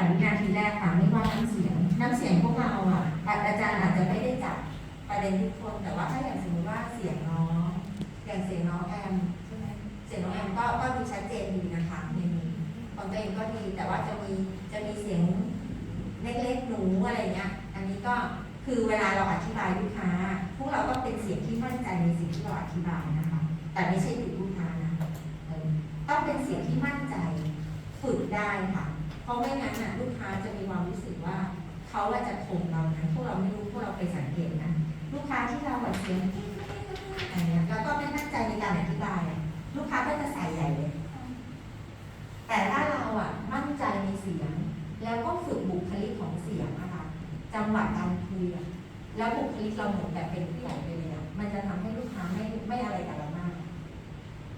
แต่วินาทีแรกค่ะไม่ว่าน้ำเสียงน้ำเสียงพวกเราอะอาจารย์อาจจะไม่ได้จับประเด็นทุกคนแต่ว่าถ้าอย่างสมมติว่าเสียงน้องอย่างเสียงน้องแอมใช่ไหมเสียงน้องแอมก็ก็ดูชัดเจนดีนะคะในนี้ของตัวเองก็ดีแต่ว่าจะมีจะมีเสียงเล็กๆหนูอะไรเงี้ยอันนี้ก็คือเวลาเราอธิบายลูกค้า พวกเราก็เป็นเสียงที่มั่นใจในสิ่งที่เราอธิบายนะคะ แต่ไม่ใช่ติดลูกค้านะต้องเป็นเสียงที่มั่นใจฝึกได้ค่ะ ราะไม่งั้นน่ะลูกค้าจะมีความรู้สึกว่าเขาอาจจะข่มเรานะพวกเราไม่รู้พวกเราไปสังเกตนะลูกค้าที่เราแบบเสียงอันเนี้ยแล้วก็ไม่มั่นใจในการอธิบายอะลูกค้าก็จะใส่ใหญ่เลยแต่ถ้าเราอะมั่นใจในเสียง แล้วก็ฝึกบุคลิกของเสียงอะคะจังหวะการคุยแล้วบุคลิกเราเหมือนแบบเป็นผู้ใหญ่ไปเลยอะมันจะทำให้ลูกค้าไม่ไม่อะไรกับเรามาก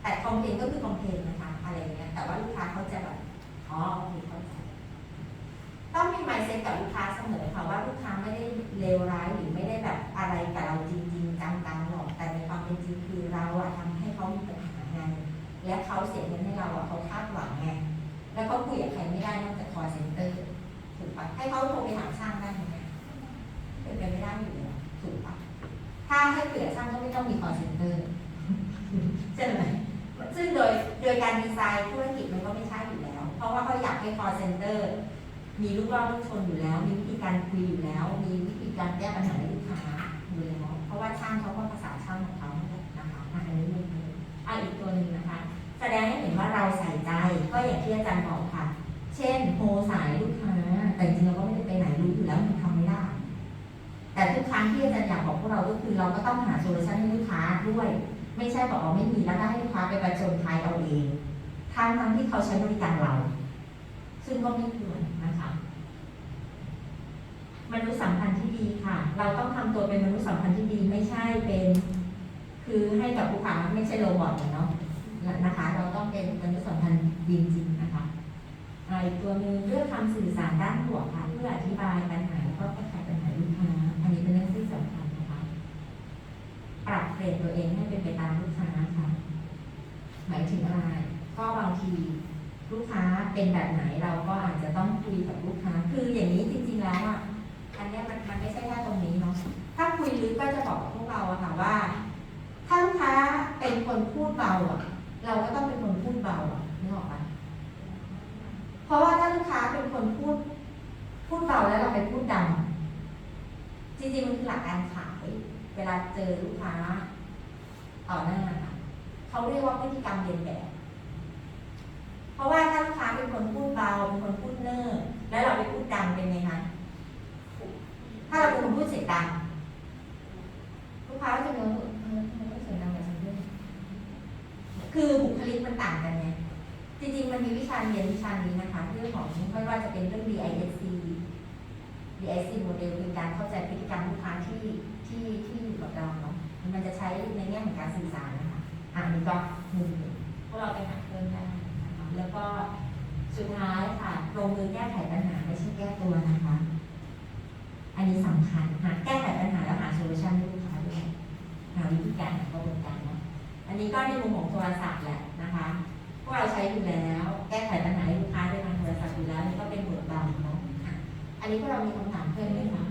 แต่คอมเพลนก็คือคอมเพลนนะคะ อะไรเงี้ยแต่ว่าลูกค้าเขาจะแบบ อ๋อโอเคเข้าใจต้อง กับลูกค้าเสมอค่ะว่าลูกค้าไม่ได้เลวร้ายหรือไม่ได้แบบอะไรกับเราจริงๆจังๆหรอกแต่ในความเป็นจริงคือเราอะทำให้เขามีปัญหาไงและเขาเสียเงินให้เราอะเขาคาดหวังไงแล้วเขาคุยกับใครไม่ได้นอกจาก call center ถูกปะให้เขาโทรไปหาช่างได้ไหมเป็นไปไม่ได้อยู่แล้วถูกปะถ้าให้คุยกับช่างก็ไม่ต้องมี call center ใช่ไหมซึ่งโดยโดยการดีไซน์ธุรกิจมันก็ไม่ใช่อยู่แล้ว เพราะว่าเขาอยากให้ call center มีลูกล่อลูกชนอยู่แล้ว มีวิธีการคุยอยู่แล้ว มีวิธีการแก้ปัญหาให้ลูกค้าอยู่แล้วเพราะว่าช่างเขาก็ภาษาช่างของเขานะคะอันนี้เรื่องหนึงอะอีกตัวหนึ่งนะคะ แสดงให้เห็นว่าเราใส่ใจก็อย่างที่อาจารย์บอกค่ะ เช่นโทรสายลูกค้า แต่จริงๆเราก็ไม่ได้ไปไหนรู้อยู่แล้วมันทำไม่ได้ แต่ทุกครั้งที่อาจารย์อยากบอกพวกเราก็คือเราก็ต้องหาโซลูชันให้ลูกค้าด้วย ไม่ใช่บอกว่าไม่มีแล้วก็ให้ลูกค้าไปประจนภัยเอาเองทั้งทั้งที่เขาใช้บริการเรา ซึ่งก็ไม่ควรนะคะมนุษย์สัมพันธ์ที่ดีค่ะ เราต้องทำตัวเป็นมนุษย์สัมพันธ์ที่ดีไม่ใช่เป็น คือให้กับลูกค้าไม่ใช่โรบอทเนาะนะคะ เราต้องเป็นมนุษย์สัมพันธ์ดีจริงนะคะอีกตัวหนึ่งเรื่องคำสื่อสารด้านบวกค่ะเพื่ออธิบายปัญหาแล้วก็แก้ไขปัญหาลูกค้าอันนี้เป็นเรื่องที่สำคัญนะคะปรับเปลี่ยนตัวเองให้เป็นไปตามลูกค้าค่ะหมายถึงอะไรก็บางที ลูกค้าเป็นแบบไหนเราก็อาจจะต้องคุยกับลูกค้า คืออย่างนี้จริงๆแล้วอะอันเนี้ยมันมันไม่ใช่แค่ตรงนี้เนาะถ้าคุยลึกก็จะบอกกับพวกเราอะค่ะว่า ถ้าลูกค้าเป็นคนพูดเบาอะเราก็ต้องเป็นคนพูดเบาอะนึกออกปะเพราะว่าถ้าลูกค้าเป็นคนพูด พูดเบาแล้วเราไปพูดดังจริงๆมันคือหลักการขาย เวลาเจอลูกค้าต่อหน้าเขาเรียกว่าพฤติกรรมเรียนแบบ เพราะว่าถ้าลูกค้าเป็นคนพูดเบาเป็นคนพูดเนิ่อแล้วเราไปพูดดังเป็นไงคะถ้าเราเป็นคนพูดเสียงดังลูกค้าจะงงว่าเอเสียงดังแบบฉันด้วยคือบุคลิกมันต่างกันไงจริงๆมันมีวิชาเรียนวิชานี้นะคะ เรื่องของไม่ว่าจะเป็นเรื่อง DISC DIC โมเดลคือการเข้าใจพฤติกรรมลูกค้าที่ที่ที่อยู่กับเราเนาะมันจะใช้ในแง่ของการสื่อสารนะคะอะอันนี้ก็มุมหนึ่งพวกเราไปหา ก็สุดท้ายค่ะลงมือแก้ไขปัญหาไม่ใช่แก้ตัวนะคะ อันนี้สำคัญหาแก้ไขปัญหาแล้วหาโซลูชันให้ลูกค้าด้วยหาวิธีการหากระบวนการเนาะอันนี้ก็ในมุมของโทรศัพท์แหละนะคะพวกเราใช้อยู่แล้ว แก้ไขปัญหาให้ลูกค้าด้วยทางโทรศัพท์อยู่แล้วนี่ก็เป็นบทบาทเนาะอะอันนี้พวกเรามีคำถามเพิ่มไหมคะ